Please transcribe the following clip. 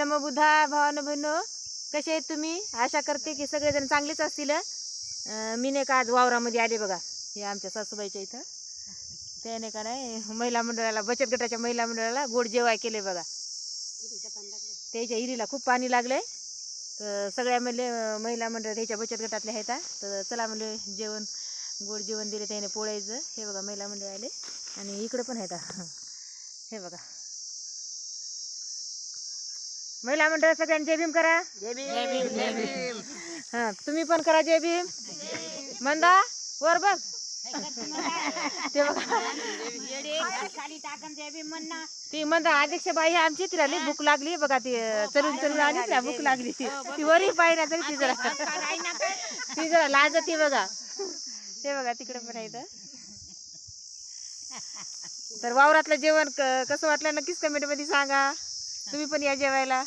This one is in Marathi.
नमो बुधा भावानं बहिणो कसे आहेत तुम्ही? आशा करते की सगळेजण चांगलेच असतील मी नाही का आज वावरामध्ये आले बघा हे आमच्या सासूबाईच्या इथं. त्याने का नाही महिला मंडळाला बचत गटाच्या महिला मंडळाला गोड जेवाय केले बघा. त्याच्या इरीला खूप पाणी लागलं तर सगळ्या म्हणले महिला मंडळ त्याच्या बचत गटातले आहेत तर चला म्हणले जेवण गोड जेवण दिले त्याने पोळायचं. हे बघा महिला मंडळ आले. आणि इकडं पण आहेत हे बघा. महिला मंडळ सगळ्यांनी जय भीम करा. हा तुम्ही पण करा जय भीम. मंदा वर बघ. ते बघा. ती मंदा अध्यक्ष बाई आमची तिला लई भूक लागली. बघा ती चलून चलून आली तिला भूक लागली. ती ती वरी पाहिजे तरी ती जरा. ती जरा लाजती बघा. ते बघा तिकडे पण आहे. तर वावरातलं जेवण कसं वाटलं? नक्कीच कमेंटमध्ये सांगा. तुम्ही पण या जेवायला.